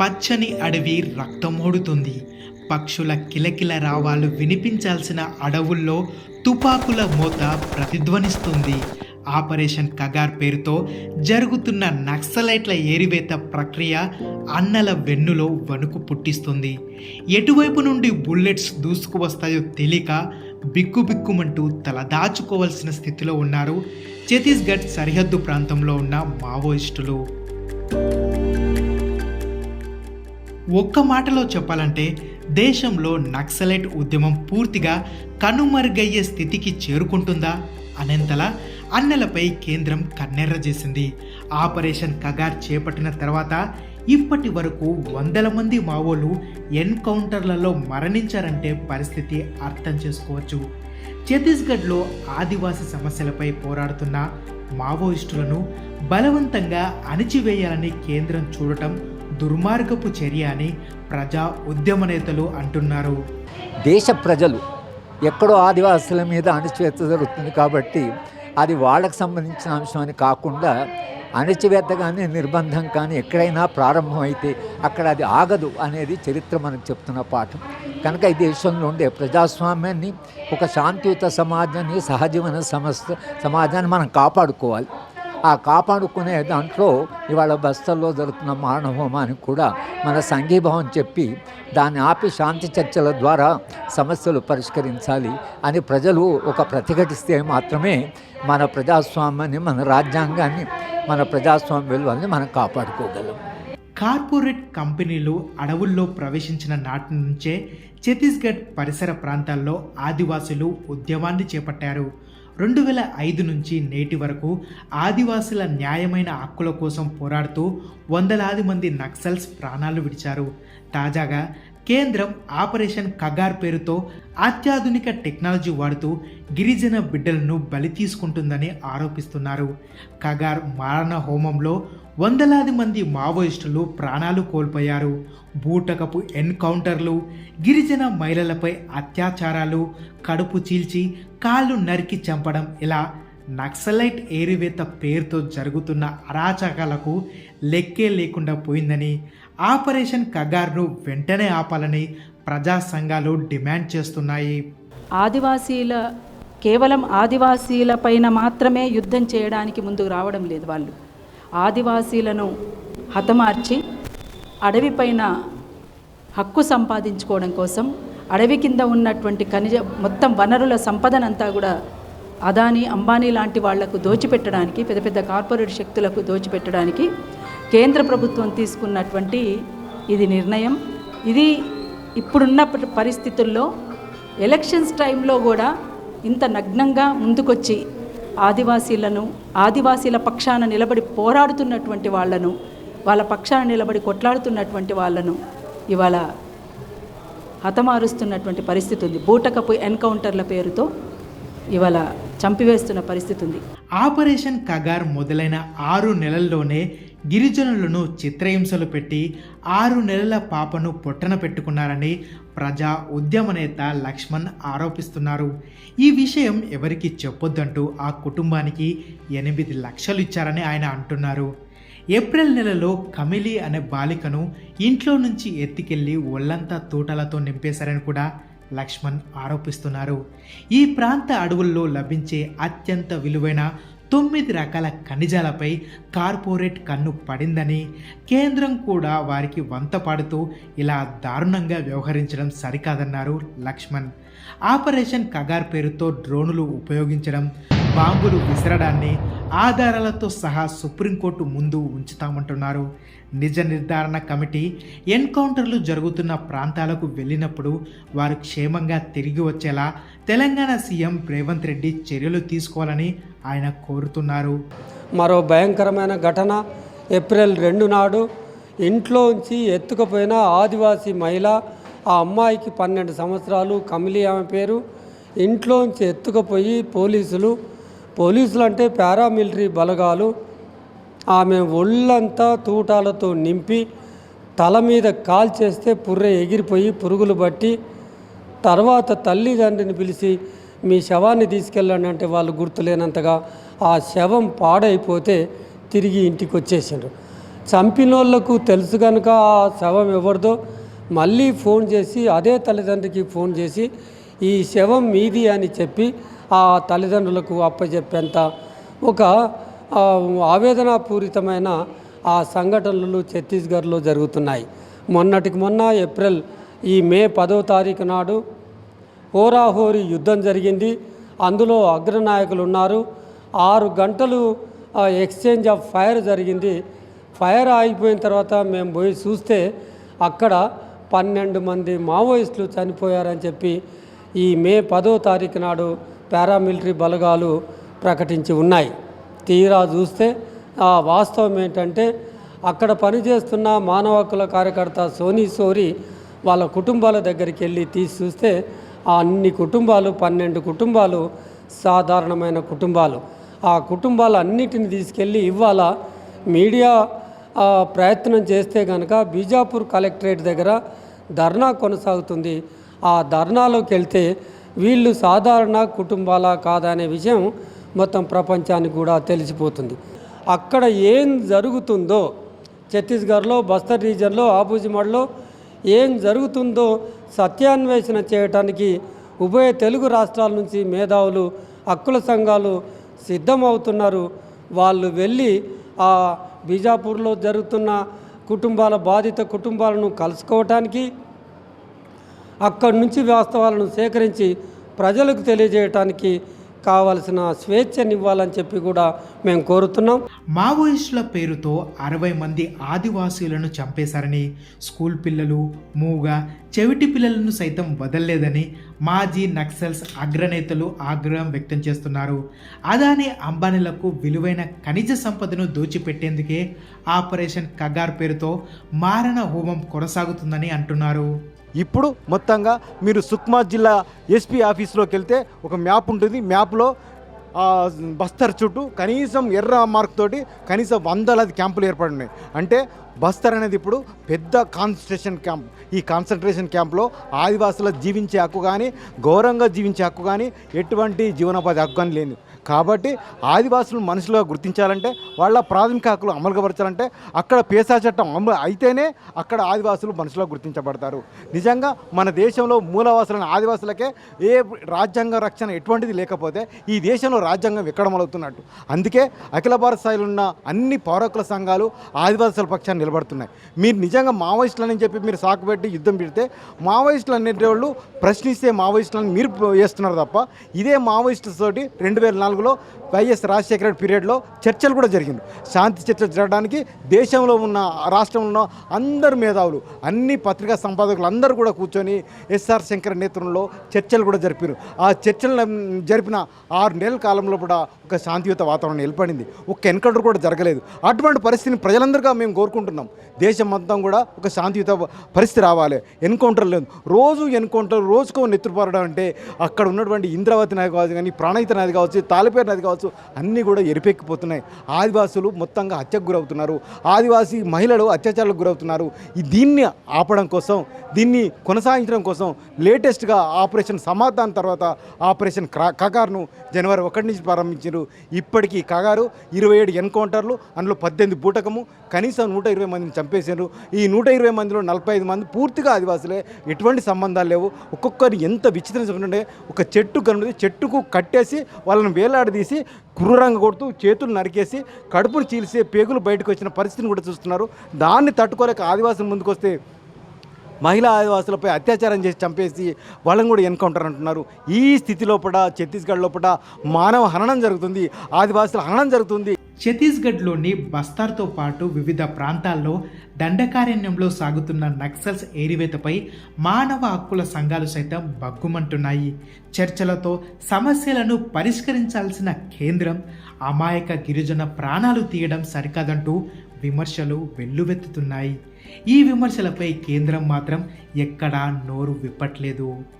పచ్చని అడవి రక్తమోడుతుంది పక్షుల కిలకిల రావాలు వినిపించాల్సిన అడవుల్లో తుపాకుల మోత ప్రతిధ్వనిస్తుంది. ఆపరేషన్ కగార్ పేరుతో జరుగుతున్న నక్సలైట్ల ఏరివేత ప్రక్రియ అన్నల వెన్నులో వణుకు పుట్టిస్తుంది. ఎటువైపు నుండి బుల్లెట్స్ దూసుకువస్తాయో తెలియక బిక్కుబిక్కుమంటూ తలదాచుకోవాల్సిన స్థితిలో ఉన్నారు. ఛత్తీస్గఢ్ సరిహద్దు ప్రాంతంలో ఉన్న మావోయిస్టులు. ఒక్క మాటలో చెప్పాలంటే దేశంలో నక్సలైట్ ఉద్యమం పూర్తిగా కనుమరుగయ్యే స్థితికి చేరుకుంటుందా అనేంతలా అన్నెలపై కేంద్రం కన్నెర్ర చేసింది. ఆపరేషన్ కగార్ చేపట్టిన తర్వాత ఇప్పటి వరకు వందల మంది మావోలు ఎన్కౌంటర్లలో మరణించారంటే పరిస్థితి అర్థం చేసుకోవచ్చు. ఛత్తీస్గఢ్లో ఆదివాసీ సమస్యలపై పోరాడుతున్న మావోయిస్టులను బలవంతంగా అణిచివేయాలని కేంద్రం చూడటం దుర్మార్గపు చర్య అని ప్రజా ఉద్యమ నేతలు అంటున్నారు. దేశ ప్రజలు ఎక్కడో ఆదివాసుల మీద అణిచివేత జరుగుతుంది కాబట్టి అది వాళ్ళకు సంబంధించిన అంశం అని కాకుండా అణచివేత కానీ నిర్బంధం కానీ ఎక్కడైనా ప్రారంభమైతే అక్కడ అది ఆగదు అనేది చరిత్ర మనకు చెప్తున్న పాఠం. కనుక ఈ దేశంలో ఉండే ప్రజాస్వామ్యాన్ని ఒక శాంతియుత సమాజాన్ని సహజీవన సమస్య సమాజాన్ని మనం కాపాడుకోవాలి. ఆ కాపాడుకునే దాంట్లో ఇవాళ బస్తల్లో జరుగుతున్న మానవోమానికి కూడా మన సంఘీభావం చెప్పి దాన్ని ఆపి శాంతి చర్చల ద్వారా సమస్యలు పరిష్కరించాలి అని ప్రజలు ఒక ప్రతిఘటిస్తే మాత్రమే మన ప్రజాస్వామ్యాన్ని మన రాజ్యాంగాన్ని మన ప్రజాస్వామ్య విలువల్ని మనం కాపాడుకోగలం. కార్పొరేట్ కంపెనీలు అడవుల్లో ప్రవేశించిన నాటి నుంచే ఛత్తీస్గఢ్ పరిసర ప్రాంతాల్లో ఆదివాసులు ఉద్యమాన్ని చేపట్టారు. రెండు వేల ఐదు నుంచి నేటి వరకు ఆదివాసుల న్యాయమైన హక్కుల కోసం పోరాడుతూ వందలాది మంది నక్సల్స్ ప్రాణాలు విడిచారు. తాజాగా కేంద్రం ఆపరేషన్ కగార్ పేరుతో అత్యాధునిక టెక్నాలజీ వాడుతూ గిరిజన బిడ్డలను బలి తీసుకుంటుందని ఆరోపిస్తున్నారు. కగార్ మారణ హోమంలో వందలాది మంది మావోయిస్టులు ప్రాణాలు కోల్పోయారు. బూటకపు ఎన్కౌంటర్లు గిరిజన మహిళలపై అత్యాచారాలు కడుపు చీల్చి కాళ్ళు నరికి చంపడం ఇలా నక్సలైట్ ఏరివేత పేరుతో జరుగుతున్న అరాచకాలకు లెక్కే లేకుండా పోయిందని ఆపరేషన్ కగార్ను వెంటనే ఆపాలని ప్రజా సంఘాలు డిమాండ్ చేస్తున్నాయి. ఆదివాసీల కేవలం ఆదివాసీల పైన మాత్రమే యుద్ధం చేయడానికి ముందుకు రావడం లేదు వాళ్ళు. ఆదివాసీలను హతమార్చి అడవిపైన హక్కు సంపాదించుకోవడం కోసం అడవి కింద ఉన్నటువంటి ఖనిజ మొత్తం వనరుల సంపదనంతా కూడా అదాని అంబానీ లాంటి వాళ్ళకు దోచిపెట్టడానికి పెద్ద పెద్ద కార్పొరేట్ శక్తులకు దోచిపెట్టడానికి కేంద్ర ప్రభుత్వం తీసుకున్నటువంటి ఇది నిర్ణయం. ఇది ఇప్పుడున్న పరిస్థితుల్లో ఎలక్షన్స్ టైంలో కూడా ఇంత నగ్నంగా ముందుకొచ్చి ఆదివాసీలను ఆదివాసీల పక్షాన నిలబడి పోరాడుతున్నటువంటి వాళ్ళను వాళ్ళ పక్షాన నిలబడి కొట్లాడుతున్నటువంటి వాళ్ళను ఇవాళ హతమారుస్తున్నటువంటి పరిస్థితి ఉంది. బూటకపు ఎన్కౌంటర్ల పేరుతో ఇవాళ చంపివేస్తున్న పరిస్థితి ఉంది. ఆపరేషన్ కగార్ మొదలైన ఆరు నెలల్లోనే గిరిజనులను చిత్రహింసలు పెట్టి ఆరు నెలల పాపను పొట్టన పెట్టుకున్నారని ప్రజా ఉద్యమ నేత లక్ష్మణ్ ఆరోపిస్తున్నారు. ఈ విషయం ఎవరికి చెప్పొద్దంటూ ఆ కుటుంబానికి ఎనిమిది లక్షలు ఇచ్చారని ఆయన అంటున్నారు. ఏప్రిల్ నెలలో కమిలి అనే బాలికను ఇంట్లో నుంచి ఎత్తికెళ్ళి ఒళ్ళంతా తూటలతో నింపేశారని కూడా లక్ష్మణ్ ఆరోపిస్తున్నారు. ఈ ప్రాంత అడవుల్లో లభించే అత్యంత విలువైన తొమ్మిది రకాల ఖనిజాలపై కార్పొరేట్ కన్ను పడిందని కేంద్రం కూడా వారికి వంత పాడుతూ ఇలా దారుణంగా వ్యవహరించడం సరికాదన్నారు లక్ష్మణ్. ఆపరేషన్ కగార్ పేరుతో డ్రోనులు ఉపయోగించడం బాంబులు విసరడాన్ని ఆధారాలతో సహా సుప్రీంకోర్టు ముందు ఉంచుతామంటున్నారు. నిజ నిర్ధారణ కమిటీ ఎన్కౌంటర్లు జరుగుతున్న ప్రాంతాలకు వెళ్ళినప్పుడు వారు క్షేమంగా తిరిగి వచ్చేలా తెలంగాణ సీఎం రేవంత్ రెడ్డి చర్యలు తీసుకోవాలని ఆయన కోరుతున్నారు. మరో భయంకరమైన ఘటన ఏప్రిల్ రెండు నాడు ఇంట్లోంచి ఎత్తుకుపోయిన ఆదివాసీ మహిళ ఆ అమ్మాయికి పన్నెండు సంవత్సరాలు కమిలి ఆమె పేరు. ఇంట్లోంచి ఎత్తుకుపోయి పోలీసులు పోలీసులు అంటే పారామిలిటరీ బలగాలు. ఆమె ఒళ్ళంతా తూటాలతో నింపి తల మీద కాల్చేస్తే పుర్రె ఎగిరిపోయి పురుగులు బట్టి తర్వాత తల్లిదండ్రిని పిలిచి మీ శవాన్ని తీసుకెళ్ళండి అంటే వాళ్ళు గుర్తులేనంతగా ఆ శవం పాడైపోతే తిరిగి ఇంటికి వచ్చేసిండ్రు చంపినోళ్ళకు తెలుసు కనుక ఆ శవం ఎవరిదో మళ్ళీ ఫోన్ చేసి అదే తల్లిదండ్రికి ఫోన్ చేసి ఈ శవం మీది అని చెప్పి ఆ తల్లిదండ్రులకు అప్పచెప్పేంత ఒక ఆవేదనపూరితమైన ఆవేదనాపూరితమైన ఆ సంఘటనలు ఛత్తీస్గఢ్లో జరుగుతున్నాయి. మొన్నటికి మొన్న ఏప్రిల్ ఈ మే పదో తారీఖు నాడు హోరాహోరీ యుద్ధం జరిగింది. అందులో అగ్రనాయకులు ఉన్నారు. ఆరు గంటలు ఎక్స్చేంజ్ ఆఫ్ ఫైర్ జరిగింది. ఫైర్ ఆగిపోయిన తర్వాత మేము పోయి చూస్తే అక్కడ పన్నెండు మంది మావోయిస్టులు చనిపోయారని చెప్పి ఈ మే పదో తారీఖు నాడు పారామిలిటరీ బలగాలు ప్రకటించి ఉన్నాయి. తీరా చూస్తే ఆ వాస్తవం ఏంటంటే అక్కడ పనిచేస్తున్న మానవ హక్కుల కార్యకర్త సోనీ సోరి వాళ్ళ కుటుంబాల దగ్గరికి వెళ్ళి తీసి చూస్తే ఆ అన్ని కుటుంబాలు పన్నెండు కుటుంబాలు సాధారణమైన కుటుంబాలు. ఆ కుటుంబాలు అన్నిటిని తీసుకెళ్ళి ఇవాళ మీడియా ప్రయత్నం చేస్తే కనుక బీజాపూర్ కలెక్టరేట్ దగ్గర ధర్నా కొనసాగుతుంది. ఆ ధర్నాలోకి వెళ్తే వీళ్ళు సాధారణ కుటుంబాల కాదా అనే విషయం మొత్తం ప్రపంచానికి కూడా తెలిసిపోతుంది. అక్కడ ఏం జరుగుతుందో ఛత్తీస్గఢ్లో బస్తర్ రీజన్లో ఆబూజిమడ్లో ఏం జరుగుతుందో సత్యాన్వేషణ చేయటానికి ఉభయ తెలుగు రాష్ట్రాల నుంచి మేధావులు హక్కుల సంఘాలు సిద్ధమవుతున్నారు. వాళ్ళు వెళ్ళి ఆ బీజాపూర్లో జరుగుతున్న కుటుంబాల బాధిత కుటుంబాలను కలుసుకోవటానికి అక్కడి నుంచి వాస్తవాలను సేకరించి ప్రజలకు తెలియజేయటానికి కావలసిన స్వేచ్ఛనివ్వాలని చెప్పి కూడా మేము కోరుతున్నాం. మావోయిస్టుల పేరుతో అరవై మంది ఆదివాసీలను చంపేశారని స్కూల్ పిల్లలు మూగ చెవిటి పిల్లలను సైతం వదల్లేదని మాజీ నక్సల్స్ అగ్రనేతలు ఆగ్రహం వ్యక్తం చేస్తున్నారు. అదానీ అంబానీలకు విలువైన ఖనిజ సంపదను దోచిపెట్టేందుకే ఆపరేషన్ కగార్ పేరుతో మారణ హోమం కొనసాగుతుందని అంటున్నారు. ఇప్పుడు మొత్తంగా మీరు సుక్మా జిల్లా ఎస్పీ ఆఫీస్లోకి వెళ్తే ఒక మ్యాప్ ఉంటుంది. మ్యాప్లో బస్తర్ చుట్టూ కనీసం ఎర్ర మార్క్ తోటి కనీసం వందలాది క్యాంపులు ఏర్పడి ఉన్నాయి అంటే బస్తర్ అనేది ఇప్పుడు పెద్ద కాన్సన్ట్రేషన్ క్యాంప్ ఈ కాన్సన్ట్రేషన్ క్యాంప్లో ఆదివాసుల జీవించే హక్కు కానీ గౌరవంగా జీవించే హక్కు కానీ ఎటువంటి జీవనోపాధి హక్కు కానీ లేదు కాబట్టి ఆదివాసులు మనుషులుగా గుర్తించాలంటే వాళ్ళ ప్రాథమిక హక్కులు అమలుపరచాలంటే అక్కడ పేసా చట్టం అమలు అయితేనే అక్కడ ఆదివాసులు మనుషులుగా గుర్తించబడతారు. నిజంగా మన దేశంలో మూలవాసులైన ఆదివాసులకే ఏ రాజ్యాంగ రక్షణ ఎటువంటిది లేకపోతే ఈ దేశంలో రాజ్యాంగం ఎక్కడ మొదలవుతున్నట్టు అందుకే అఖిల భారత స్థాయిలో ఉన్న అన్ని పౌరకుల సంఘాలు ఆదివాసుల పక్షాన్ని నిలబడుతున్నాయి. మీరు నిజంగా మావోయిస్టులని చెప్పి మీరు సాకు పెట్టి యుద్ధం పెడితే మావోయిస్టులు అనేటోళ్ళు ప్రశ్నిస్తే మావోయిస్టులను మీరు వేస్తున్నారు తప్ప ఇదే మావోయిస్టులతోటి రెండు వేల నాలుగులో వైఎస్ రాజశేఖర రెడ్డి పీరియడ్లో చర్చలు కూడా జరిగింది. శాంతి చర్చలు జరగడానికి దేశంలో ఉన్న రాష్ట్రంలో ఉన్న అందరు మేధావులు అన్ని పత్రికా సంపాదకులు అందరూ కూడా కూర్చొని ఎస్ఆర్ శంకర్ నేతృత్వంలో చర్చలు కూడా జరిపారు. ఆ చర్చలు జరిపిన ఆరు నెలల కాలంలో కూడా ఒక శాంతియుత వాతావరణం ఏర్పడింది. ఒక ఎన్కౌంటర్ కూడా జరగలేదు. అటువంటి పరిస్థితిని ప్రజలందరిగా మేము కోరుకుంటున్నాం. దేశం మొత్తం కూడా ఒక శాంతియుత పరిస్థితి రావాలి. ఎన్కౌంటర్ లేదు. రోజు ఎన్కౌంటర్ రోజుకో నెత్తుపారడం అంటే అక్కడ ఉన్నటువంటి ఇంద్రావతి నది కావచ్చు కానీ ప్రాణహిత నది కావచ్చు తాలిపేరు నది కావచ్చు అన్నీ కూడా ఎరిపెక్కిపోతున్నాయి. ఆదివాసులు మొత్తంగా హత్యకు గురవుతున్నారు. ఆదివాసీ మహిళలు అత్యాచారాలకు గురవుతున్నారు. ఈ దీన్ని ఆపడం కోసం దీన్ని కొనసాగించడం కోసం లేటెస్ట్గా ఆపరేషన్ సమాధానం తర్వాత ఆపరేషన్ కగారును కగార్ను జనవరి ఒకటి నుంచి ప్రారంభించారు. ఇప్పటికీ కగారు ఇరవై ఏడు ఎన్కౌంటర్లు అందులో పద్దెనిమిది బూటకము కనీసం నూట ఇరవై మందిని చంపేశారు. ఈ నూట ఇరవై మందిలో నలభై ఐదు మంది పూర్తిగా ఆదివాసులే. ఎటువంటి సంబంధాలు లేవు. ఒక్కొక్కరు ఎంత విచిత్రం చూడండి ఒక చెట్టు కనుక చెట్టుకు కట్టేసి వాళ్ళని వేలాడదీసి క్రూరంగా కొడుతూ చేతులు నరికేసి కడుపును చీల్సే పేగులు బయటకు వచ్చిన పరిస్థితిని కూడా చూస్తున్నారు. దాన్ని తట్టుకోలేక ఆదివాసులు ముందుకొస్తే మహిళా ఆదివాసులపై అత్యాచారం చేసి చంపేసి వాళ్ళని కూడా ఎన్కౌంటర్ అంటున్నారు. ఈ స్థితి లోపల ఛత్తీస్గఢ్ లోపల మానవ హననం జరుగుతుంది. ఆదివాసుల హననం జరుగుతుంది. ఛత్తీస్గఢ్లోని బస్తార్తో పాటు వివిధ ప్రాంతాల్లో దండకారణ్యంలో సాగుతున్న నక్సల్స్ ఏరివేతపై మానవ హక్కుల సంఘాలు సైతం బగ్గుమంటున్నాయి చర్చలతో సమస్యలను పరిష్కరించాల్సిన కేంద్రం అమాయక గిరిజన ప్రాణాలు తీయడం సరికాదంటూ విమర్శలు వెల్లువెత్తుతున్నాయి. ఈ విమర్శలపై కేంద్రం మాత్రం ఎక్కడా నోరు విప్పట్లేదు.